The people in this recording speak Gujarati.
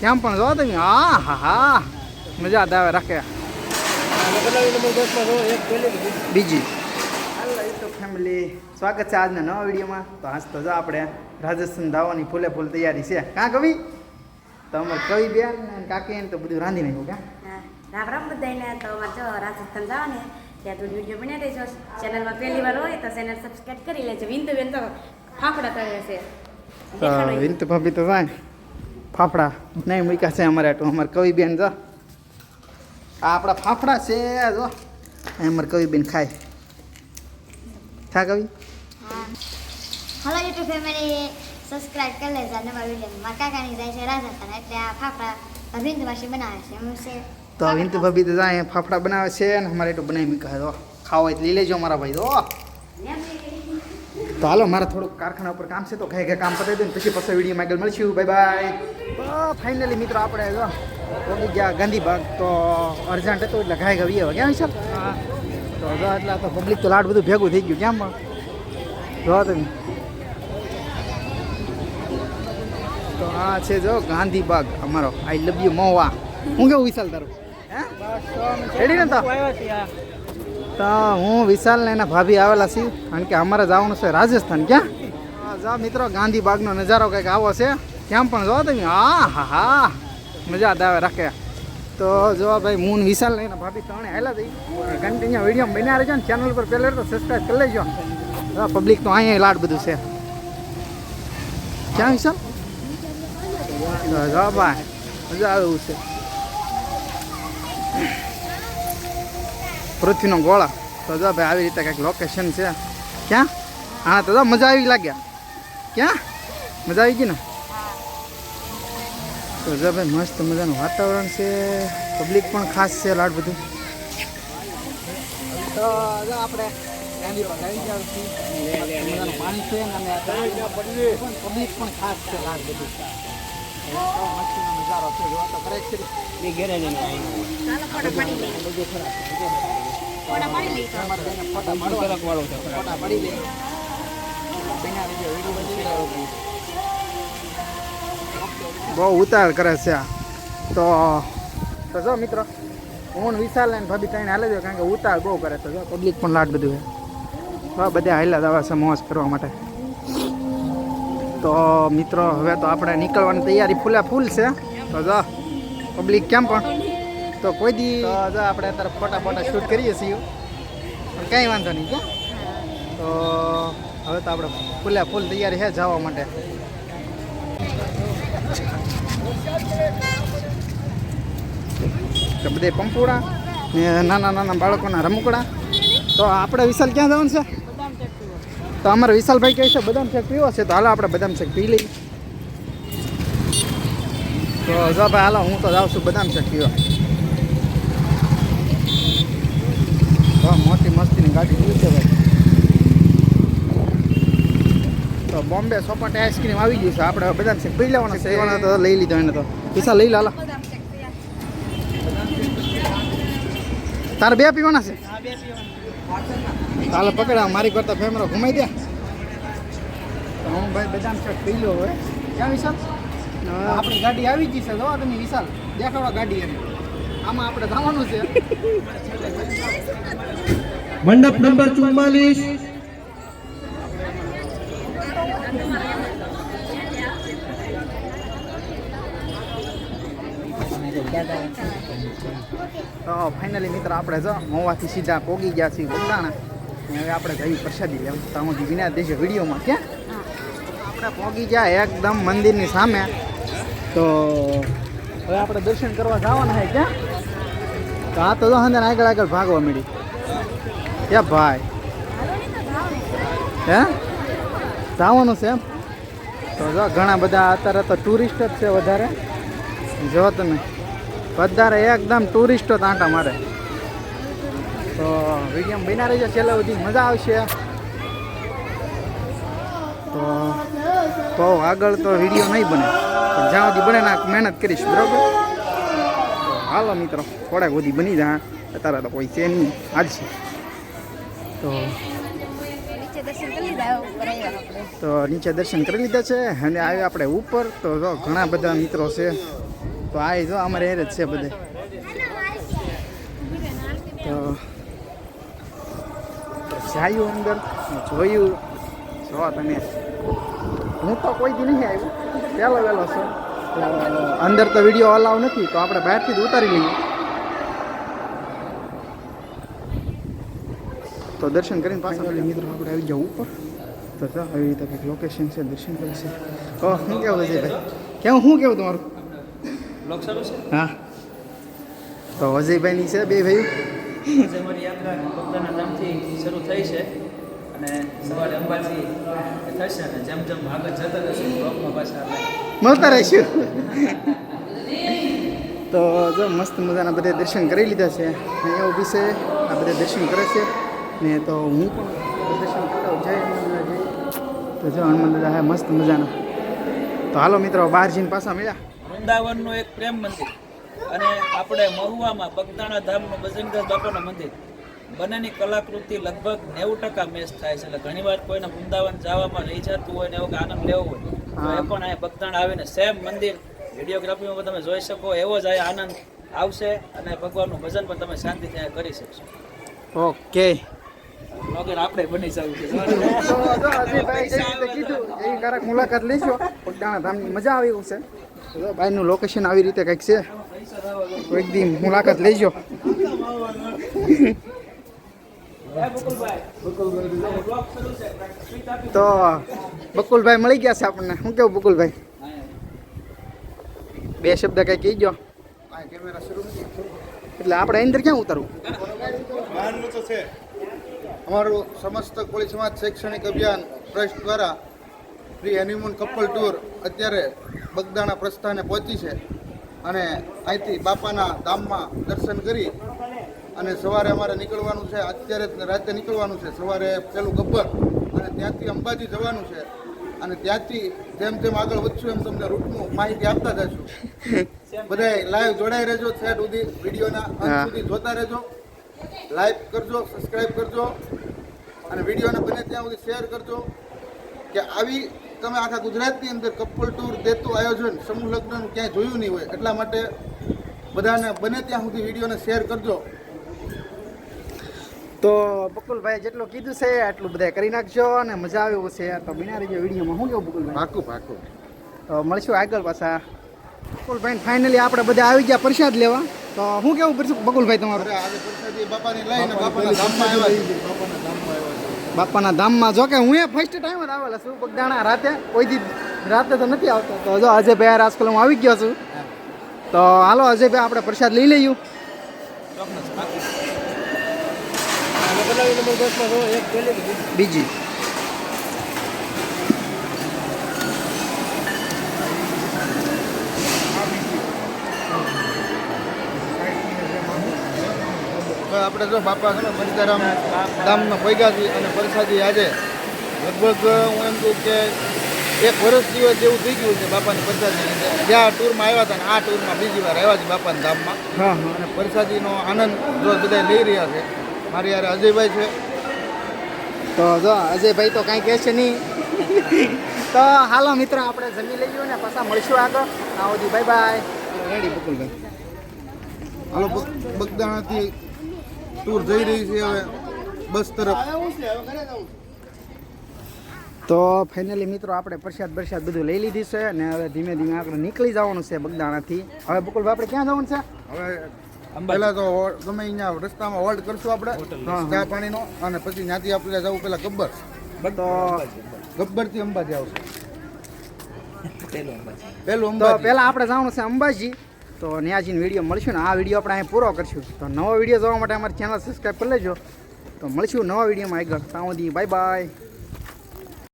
કેમ પણ જો તમે? હા હા હા. મજા દાવે આવે રાખે. બીજી. ફેમિલી સ્વાગત છે આજના નવા વિડીયોમાં. તો આજ તો જો આપણે રાજસ્થાન ધાવાની ફૂલે ફૂલ તૈયારી છે. કાં કવિ? તો અમારે કવિ બેન ને કાકી તો બધું રાંધી નાખ્યું ક્યાં રામ રામ બધાને તો અમારે જો રાજસ્થાન જવાને ત્યાં તો વીડિયો બન્યા રહેજો. ચેનલમાં પહેલી વાર હોય તો ચેનલ સબસ્ક્રાઈબ કરી લેજો. વિંદુ બેન તો ફાફડા તળે છે. વિંતુ ભાભી તો જાય ફાફડા. નહીં મૂક્યા છે અમારે આટલું અમારે કવિબેન જો. આ આપણા ફાફડા છે જો. અમારે કવિબેન ખાય. ખા કવિ? હલો યુટ્યુબ ફેમિલી સબસ્ક્રાઇબ કરી લેજો. વીડિયો મારા કાકાની જાય છે રાજસ્થાન. એટલે આ ફાફડા માસી બનાવે છે. એમ છે તો વિનતુ ભાભી તો જાય ફાફડા બનાવે છે અને અમારે એટલું બનાવી મૂક્યા તો ખાવા તો લઈ લેજો મારા ભાઈ તો તો હાલો, મારે થોડુંક કારખાના ઉપર કામ છે, તો ઘરે ઘરે કામ પતાવી દઉં પછી પાછા વીડિયો આગળ મળશું. બાય બાય ફાઇનલી મિત્રો આપણે જો પહોંચી ગયા ગાંધીબાગ તો અર્જન્ટ હતું એટલે ઘાય ગવી હવે ક્યાં વિશાલ તો જો એટલે તો પબ્લિક તો લાડ બધું ભેગું થઈ ગયું કેમ જો તમે. તો આ છે જો ગાંધીબાગ અમારો આઈ લવ યુ મોવા. હું કેવું વિશાલ તારું? હે? રેડી ને તો? તો, હું વિશાલ ને એના ભાભી આવેલા છીએ. કારણ કે અમારે જવાનું છે રાજસ્થાન. ક્યાં? જા મિત્રો, ગાંધીબાગનો નજારો કંઈક આવો છે. ક્યાં પણ જો તમે. હા હા હા. મજા દાવે રાખે. તો જો ભાઈ, હું વિશાલ ને એના ભાભી ત્રણે આવેલા હતી કન્ટિન્યુ વીડિયો બન્યા રહેજો ને. ચેનલ પર પહેલે તો સબસ્ક્રાઈબ કરી લેજો. પબ્લિક તો અહીંયા લાડ બધું છે. ક્યાં વિશાલ? જવા જો ભાઈ, મજા આવે એવું છે. પૃથ્વીનો ગોળા. તો જો ભાઈ આવી રીતે કંઈક લોકેશન છે. ક્યાં? હા તો જો મજા આવી લાગ્યા. ક્યાં? મજા આવી ગઈ ને? તો જો ભાઈ મસ્ત મજાનું વાતાવરણ છે. પબ્લિક પણ ખાસ છે લાડ બધું. તો જો આપણે પાણી છે અને પબ્લિક પણ ખાસ છે લાડ બધું. નજારો છે. જો તો ખરેખર. ચાલો ફોટો પાડી છે ફોટા પાડો તો. અમારે ફોટા. પાડી લે બેના લીધે વીડિયો બની બહુ ઉતાળ કરે છે આ. તો તો જો મિત્રો હું વિશાલ ને ભાભી ત્રણ હાલે છે કારણ કે ઉતાળ બહુ કરે તો જો પબ્લિક પણ લાટ બધું છે. બધા હાલ્યા દવા છે મોજ કરવા માટે. તો મિત્રો હવે તો આપણે નીકળવાની તૈયારી ફૂલે ફૂલ છે. તો જો પબ્લિક કેમ પણ? તો કોઈ દી જો આપણે અત્યારે ફોટા ફોટા શૂટ કરીએ છીએ. પણ કંઈ વાંધો નહીં કે તો હવે તો આપણે ફૂલે ફૂલ તૈયારી છે જવા માટે. બધે પંપુડા ને નાના નાના બાળકોના રમકડા. તો આપણે વિશાલ ક્યાં જવાનું છે? તો અમારે વિશાલભાઈ કહે છે, બદામ શેક પીવો છે. તો હાલો આપણે બદામ શેક પી લઈએ. તો જો હાલો, હું તો જાઉં છું બદામ શેક પીવા તો મોટી મસ્તીની ગાડી જોઈ છે ભાઈ. તો બોમ્બે સોપાટી આઈસ્ક્રીમ આવી ગયું છે. આપણે બદામ શેક પી લેવાના છે. એવાના તો લઈ લીધો એને તો. વિશાલ લઈ લાલા તારે બે પીવાના છે? તાલે પકડા મારી કરતા ફેમરો ઘુમાઈ દે. તો હું ભાઈ બદામ શેક પી લો હવે. ક્યાં વિશાલ? આપણી ગાડી આવી ગઈ છે. જો તમે વિશાલ દેખાડવા ગાડી એની. આમાં આપણે જવાનું છે. મંડપ નંબર ચુમ્માલીસ તો ફાઇનલી મિત્ર આપણે જો મહુવાથી સીધા પોગી ગયા છીએ બગદાણા અને હવે આપણે જઈ પ્રસાદી લેવા. તો હું વિના દેશે વિડીયોમાં, ક્યાં? આપણે પોગી ગયા એકદમ મંદિરની સામે. તો હવે આપણે દર્શન કરવા જવાના છે, ક્યાં? તો આ તો જો અંદર આગળ આગળ ભાગવા મળી ક્યાં ભાઈ. હે? જવાનું છે એમ? તો જો ઘણા બધા અત્યારે તો ટુરિસ્ટ જ છે વધારે. જો તમે. વધારે એકદમ ટુરિસ્ટો તાંટા મારે. તો વીડિયો બના રહેજો છેલ્લે સુધી. મજા આવશે. તો તો આગળ તો વીડિયો નહીં બને. પણ જ્યાં સુધી બને ના મહેનત કરીશ, બરાબર? હાલો મિત્રો, થોડાક સુધી બની જાય અત્યારે તો કોઈ છે નહીં. છે. તો તો નીચે દર્શન કરી લીધા છે અને આવ્યા આપણે ઉપર. તો જો ઘણા બધા મિત્રો છે. તો આ જો અમારે હેર જ છે બધે. તો જાયું અંદર, જોયું. જો તમે. હું તો કોઈ દી નહીં આવ્યો. પહેલો વહેલો છું. અંદર તો વીડિયો અલાવ નથી, તો આપણે બહારથી જ ઉતારી લઈએ. તો દર્શન કરીને પાછા મિત્રો આપણે આવી જાવ ઉપર. તો આવી રીતે કંઈક લોકેશન છે દર્શન કરી છે. ઓ શું કેવું છે ભાઈ? કેવું શું કેવું તમારું? હા. તો અજયભાઈની છે બે ભાઈ યાત્રા ધામથી શરૂ થઈ છે અને સવારે અંબાજી થશે અને જેમ જેમ આગળ જતા જશે બ્લોકમાં પાછા મળતા રહીશું. તો જો મસ્ત મજાના બધા દર્શન કરી લીધા છે. અહીંયા ઊભી છે આ બધા દર્શન કરે છે. ને તો હું પણ પ્રદર્શન કરાવું. જય હનુમાન તો જો હનુમાન દાદા હા મસ્ત મજાના. તો હાલો મિત્રો બહાર જઈને પાછા મળ્યા. વૃંદાવનનું એક પ્રેમ મંદિર અને આપણે મહુવામાં બગદાણા ધામનું બજરંગદાસ બાપાનું મંદિર. બંનેની કલાકૃતિ લગભગ નેવું ટકા મેચ થાય છે. એટલે ઘણી વાર કોઈને વૃંદાવન જવામાં રહી જતું હોય ને એવો આનંદ લેવો હોય તો એ પણ અહીંયા બગદાણા આવીને સેમ મંદિર વિડીયોગ્રાફીમાં તમે જોઈ શકો એવો જ આનંદ આવશે અને ભગવાનનું ભજન પણ તમે શાંતિથી કરી શકશો. ઓકે. બ્લોગર આપણે બની જવું કીધું એ કારક મુલાકાત લઈશું પગડાણા ધામની મજા આવી એવું છે. ભાઈનું લોકેશન આવી રીતે કંઈક છે. એક દી મુલાકાત લઈજો તો બકુલભાઈ મળી ગયા છે આપણને. શું કેવું બકુલભાઈ? બે શબ્દ કઈ ગયો એટલે આપણે અંદર ક્યાં ઉતરવું? અમારું સમસ્ત કોળી સમાજ શૈક્ષણિક અભિયાન ટ્રસ્ટ દ્વારા ફ્રી હનીમૂન કપલ ટૂર અત્યારે બગદાણા પ્રસ્થાને પહોંચી છે. અને અહીંથી બાપાના ધામમાં દર્શન કરી અને સવારે અમારે નીકળવાનું છે અત્યારે રાતે નીકળવાનું છે સવારે પેલું ગબ્બર. અને ત્યાંથી અંબાજી જવાનું છે. અને ત્યાંથી જેમ જેમ આગળ વધશું એમ તમને રૂટનું માહિતી આપતા જશું બધાય લાઈવ જોડાઈ રહેજો સેટ સુધી વિડીયોના અંત સુધી જોતા રહેજો. લાઈક કરજો સબસ્ક્રાઈબ કરજો. અને વિડીયોને બને ત્યાં સુધી શેર કરજો કે આવી તમે આખા ગુજરાતની અંદર કપલ ટૂર દેતું આયોજન સમૂહ લગ્નનું ક્યાંય જોયું નહીં હોય. એટલા માટે બધાને બને ત્યાં સુધી વિડીયોને શેર કરજો. તો બકુલભાઈ જેટલું કીધું છે એટલું બધા કરી નાખજો અને મજા આવે એવું છે. તો બિના રહીજો વિડીયોમાં શું કેવું બકુલભાઈ? પાકું પાકું તો મળશું આગળ પાછા. બકુલભાઈ ફાઇનલી આપણે બધા આવી ગયા પ્રસાદ લેવા. તો શું કેવું પડશે બકુલભાઈ તમારું? આજે પ્રસાદી બાપાની લઈને બાપાના ગામમાં આવ્યા બાપાના ધામમાં જો કે હું એ ફર્સ્ટ ટાઈમ જ આવેલા છું. બગદાણા રાતે કોઈ દી રાતે તો નથી આવતો. તો જો અજયભાઈ રાજકોલ હું આવી ગયો છું. તો હાલો અજયભાઈ આપણે પ્રસાદ લઈ લઈએ. બીજી હવે આપણે જો બાપા છે ને ધામમાં ભેગા છીએ અને પ્રસાદી આજે લગભગ હું એમ કહું કે એક વર્ષ દિવસ જેવું થઈ ગયું છે બાપાની પરસાદી જ્યાં ટૂરમાં આવ્યા હતા ને આ ટૂરમાં બીજી વાર આવ્યા છે બાપાના ધામમાં અને પ્રસાદીનો આનંદ જો બધા લઈ રહ્યા છે. મારી યાર અજયભાઈ છે. તો જો અજયભાઈ તો કાંઈ કહે છે નહીં. તો હાલો મિત્રો આપણે જમી લઈએ ને પાછા મળશું આગળ. આવો બાય બાય રેડી બકુલભાઈ. હાલો બગ- બગદાણાથી ટૂર જઈ રહી છે હવે બસ તરફ. તો ફાઇનલી મિત્રો આપણે પ્રસાદ પ્રસાદ બધું લઈ લીધી છે અને હવે ધીમે ધીમે આપણે નીકળી જવાનું છે બગદાણાથી. હવે બકુલભાઈ આપણે ક્યાં જવાનું છે? હવે પહેલા તો ગમે અહીંયા રસ્તામાં હોલ્ડ કરશું આપણે. ચા પાણીનો અને પછી ત્યાંથી આપણે જવું પેલા ગબ્બર. તો ગબ્બરથી અંબાજી આવશે. પહેલું અંબાજી. પહેલાં આપણે જવાનું છે અંબાજી. તો ત્યાં વીડિયો મળશું ને આ વીડિયો આપણે અહીં પૂરો કરશું. તો નવો વીડિયો જોવા માટે અમારી ચેનલ સબસ્ક્રાઈબ કરી લેજો. તો મળશું નવા વિડીયોમાં આગળ. ત્યાં સુધી બાય બાય